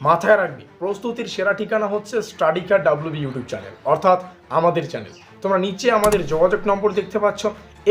মাথায় রাখবি। প্রস্তুতির সেরা ঠিকানা হচ্ছে স্টাডিকা ডাব্লিউবি ইউটিউব চ্যানেল অর্থাৎ আমাদের চ্যানেল তোমরা নিচে আমাদের যোগাযোগ নম্বর দেখতে পাচ্ছ।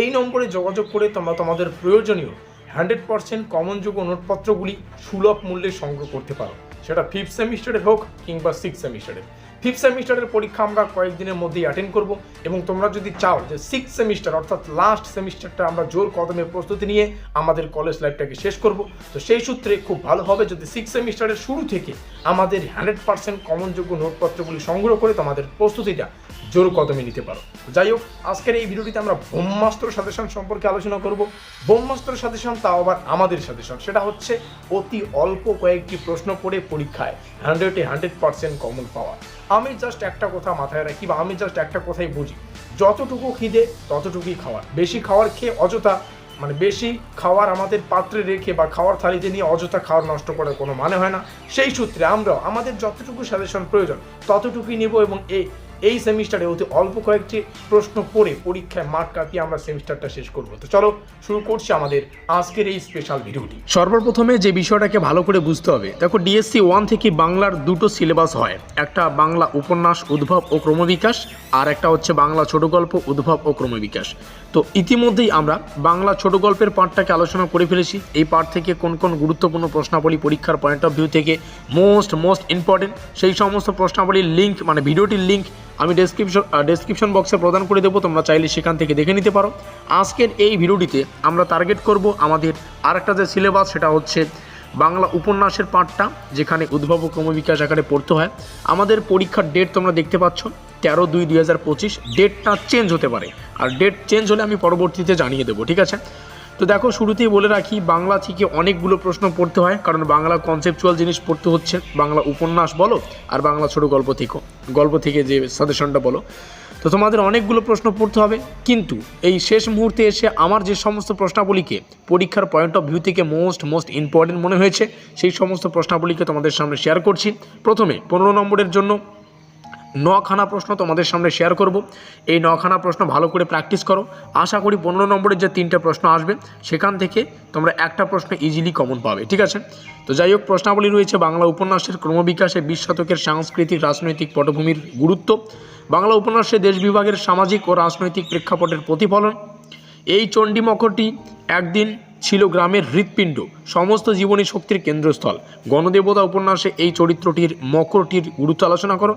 এই নম্বরে যোগাযোগ করে তোমরা তোমাদের প্রয়োজনীয় হান্ড্রেড পার্সেন্ট কমনযোগ্য নোটপত্রগুলি সুলভ মূল্যে সংগ্রহ করতে পারো। সেটা ফিফথ সেমিস্টারে হোক কিংবা সিক্স সেমিস্টারে ফিফথ সেমিস্টারের পরীক্ষা আমরা কয়েকদিনের মধ্যেই অ্যাটেন্ড করব এবং তোমরা যদি চাও যে সিক্স সেমিস্টার অর্থাৎ লাস্ট সেমিস্টারটা আমরা জোর কদমে প্রস্তুতি নিয়ে আমাদের কলেজ লাইফটাকে শেষ করব, তো সেই সূত্রে খুব ভালো হবে যদি সিক্স সেমিস্টারের শুরু থেকে আমাদের হান্ড্রেড পার্সেন্ট কমনযোগ্য নোটপত্রগুলি সংগ্রহ করে তোমাদের প্রস্তুতিটা জোর কদমে নিতে পারো। যাই হোক আজকের এই ভিডিওটিতে আমরা ব্রহ্মাস্ত্র সাজেশন সম্পর্কে আলোচনা করব। ব্রহ্মাস্ত্র সাজেশন তাও আবার আমাদের সাজেশন। সেটা হচ্ছে অতি অল্প কয়েকটি প্রশ্ন করে পরীক্ষায় হান্ড্রেডে হান্ড্রেড পার্সেন্ট কমন পাওয়া আমি জাস্ট একটা কথা মাথায় রাখি বা আমি জাস্ট একটা কথাই বুঝি। যতটুকু খিদে, ততটুকুই খাওয়ার। বেশি খাওয়ার খেয়ে অযথা মানে বেশি খাওয়ার আমাদের পাত্রে রেখে বা খাওয়ার থালিতে নিয়ে অযথা খাওয়ার নষ্ট করার কোনো মানে হয় না। সেই সূত্রে আমরাও, আমাদের যতটুকু সাজেশন প্রয়োজন, ততটুকুই নেব এবং এই এই সেমিস্টারে অতি অল্প কয়েকটি প্রশ্ন করে পরীক্ষায় মার্ক কাটিয়ে আমরা সেমিস্টারটা শেষ করব। তো চলো শুরু করছি আমাদের আজকের এই স্পেশাল ভিডিওটি সর্বপ্রথমে যে বিষয়টাকে ভালো করে বুঝতে হবে, দেখো ডিএসসি ওয়ান থেকে বাংলার দুটো সিলেবাস হয়। একটা বাংলা উপন্যাস উদ্ভব ও ক্রমবিকাশ, আর একটা হচ্ছে বাংলা ছোট গল্প উদ্ভব ও ক্রমবিকাশ। তো ইতিমধ্যেই আমরা বাংলা ছোট গল্পের পার্টটাকে আলোচনা করে ফেলেছি। এই পার্ট থেকে কোন কোন গুরুত্বপূর্ণ প্রশ্নাবলী পরীক্ষার পয়েন্ট অফ ভিউ থেকে মোস্ট মোস্ট ইম্পর্টেন্ট সেই সমস্ত প্রশ্নাবলীর লিঙ্ক মানে ভিডিওটির লিঙ্ক আমি ডেসক্রিপশন ডেসক্রিপশন বক্সে প্রদান করে দেবো, তোমরা চাইলে সেখান থেকে দেখে নিতে পারো। আজকের এই ভিডিওটিতে আমরা টার্গেট করব আমাদের আরেকটা যে সিলেবাস সেটা হচ্ছে বাংলা উপন্যাসের পাঠটা, যেখানে উদ্ভব ক্রমবিকাশ আকারে পড়তে হয়। আমাদের পরীক্ষার ডেট তোমরা দেখতে পাচ্ছ, তেরো দুই দুই হাজার পঁচিশ। ডেটটা চেঞ্জ হতে পারে। আর ডেট চেঞ্জ হলে আমি পরবর্তীতে জানিয়ে দেবো, ঠিক আছে? তো দেখো, শুরুতেই বলে রাখি, বাংলা থেকে অনেকগুলো প্রশ্ন পড়তে হয়, কারণ বাংলা কনসেপচুয়াল জিনিস পড়তে হচ্ছে। বাংলা উপন্যাস বলো, আর বাংলা ছোট গল্প থেকেও গল্প থেকে যে সাজেশনটা বলো। তো তোমাদের অনেকগুলো প্রশ্ন পড়তে হবে, কিন্তু এই শেষ মুহূর্তে এসে আমার যে সমস্ত প্রশ্নাবলীকে, পরীক্ষার পয়েন্ট অফ ভিউ থেকে মোস্ট মোস্ট ইম্পর্টেন্ট মনে হয়েছে, সেই সমস্ত প্রশ্নাবলীকে তোমাদের সামনে শেয়ার করছি। প্রথমে, পনেরো নম্বরের জন্য নখানা প্রশ্ন তোমাদের সামনে শেয়ার করব। এই নখানা প্রশ্ন ভালো করে প্র্যাকটিস করো। আশা করি পনেরো নম্বরের যে তিনটে প্রশ্ন আসবে, সেখান থেকে তোমরা একটা প্রশ্ন ইজিলি কমন পাবে, ঠিক আছে? তো যাই হোক, প্রশ্নাবলী রয়েছে বাংলা উপন্যাসের ক্রমবিকাশে বিশ শতকের সাংস্কৃতিক, রাজনৈতিক পটভূমির গুরুত্ব। বাংলা উপন্যাসে দেশ বিভাগের সামাজিক ও রাজনৈতিক প্রেক্ষাপটের প্রতিফলন। এই চণ্ডীমখরটি একদিন ছিল গ্রামের হৃৎপিণ্ড, সমস্ত জীবনী শক্তির কেন্দ্রস্থল। গণদেবতা উপন্যাসে এই চরিত্রটির মকরটির গুরুত্ব আলোচনা করো।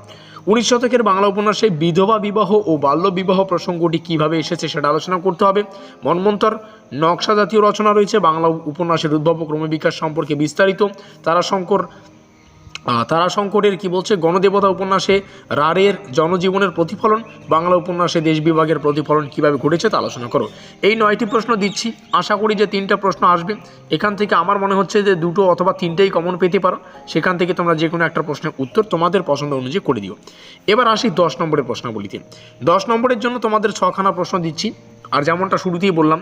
উনিশ শতকের বাংলা উপন্যাসে বিধবা বিবাহ ও বাল্য বিবাহ প্রসঙ্গটি কীভাবে এসেছে সেটা আলোচনা করতে হবে। মনমন্তর নকশা জাতীয় রচনা রয়েছে বাংলা উপন্যাসের উদ্ভাবক ক্রমবিকাশ সম্পর্কে বিস্তারিত। তারাশঙ্কর আহ, তারাশঙ্করের কি বলছে? গণদেবতা উপন্যাসে রারের জনজীবনের প্রতিফলন বাংলা উপন্যাসে দেশ বিভাগের প্রতিফলন কীভাবে ঘটেছে তা আলোচনা করো। এই নয়টি প্রশ্ন দিচ্ছি। আশা করি যে তিনটা প্রশ্ন আসবে। এখান থেকে আমার মনে হচ্ছে যে দুটো অথবা তিনটেই কমন পেতে পারো। সেখান থেকে তোমরা যে কোনো একটা প্রশ্নের উত্তর তোমাদের পছন্দ অনুযায়ী করে দিও। এবার আসি দশ নম্বরের প্রশ্নাবলীতে। দশ নম্বরের জন্য তোমাদের ছখানা প্রশ্ন দিচ্ছি। আর যেমনটা শুরুতেই বললাম,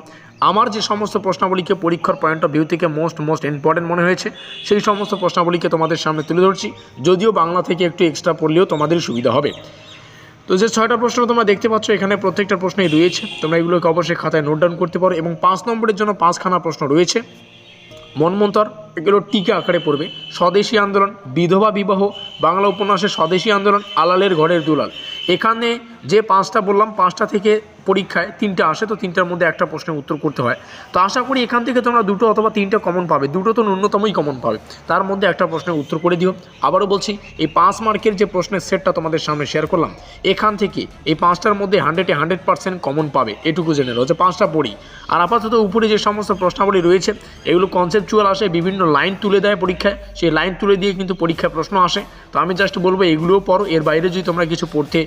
আমার যে সমস্ত প্রশ্নাবলীকে পরীক্ষার পয়েন্ট অফ ভিউ থেকে মোস্ট মোস্ট ইম্পর্টেন্ট মনে হয়েছে, সেই সমস্ত প্রশ্নাবলীকে তোমাদের সামনে তুলে ধরছি। যদিও বাংলা থেকে একটু এক্সট্রা পড়লেও তোমাদের সুবিধা হবে। তো যে ছয়টা প্রশ্ন তোমরা দেখতে পাচ্ছ, এখানে প্রত্যেকটা প্রশ্নই রয়েছে। তোমরা এগুলোকে অবশ্যই খাতায় নোট ডাউন করতে পারো এবং পাঁচ নম্বরের জন্য পাঁচখানা প্রশ্ন রয়েছে। মনমন্তর, এগুলো টিকা আকারে পড়বে। স্বদেশী আন্দোলন, বিধবা বিবাহ, বাংলা উপন্যাসের স্বদেশী আন্দোলন, আলালের ঘরের দুলাল। এখানে যে পাঁচটা বললাম, পাঁচটা থেকে পরীক্ষায় তিনটা আসে, তো তিনটার মধ্যে একটা প্রশ্নের উত্তর করতে হয়। তো আশা করি এখান থেকে তোমরা দুটো অথবা তিনটা কমন পাবে। দুটো তো ন্যূনতমই কমন পাবে। তার মধ্যে একটা প্রশ্নের উত্তর করে দিও। আবারও বলছি, এই পাঁচ মার্কের যে প্রশ্নের সেটটা তোমাদের সামনে শেয়ার করলাম, এখান থেকে এই পাঁচটার মধ্যে হান্ড্রেডে হান্ড্রেড পার্সেন্ট কমন পাবে, এটুকু জেনে রয়েছে পাঁচটা পড়ি। আর আপাতত উপরে যে সমস্ত প্রশ্নাবলী রয়েছে, এগুলো কনসেপচুয়াল আসে, বিভিন্ন লাইন তুলে দেয় পরীক্ষায়। সেই লাইন তুলে দিয়ে কিন্তু পরীক্ষায় প্রশ্ন আসে। তো আমি জাস্ট বলব, এগুলোও পড়ো। এর বাইরে যদি তোমরা কিছু পড়তে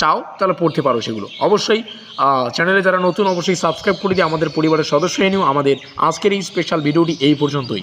চাও, তাহলে পড়তে পারো সেগুলো। অবশ্যই চ্যানেলে যারা নতুন, অবশ্যই সাবস্ক্রাইব করে দিয়ে আমাদের পরিবারের সদস্য এনেও নিও। আমাদের আজকের এই স্পেশাল ভিডিওটি এই পর্যন্তই।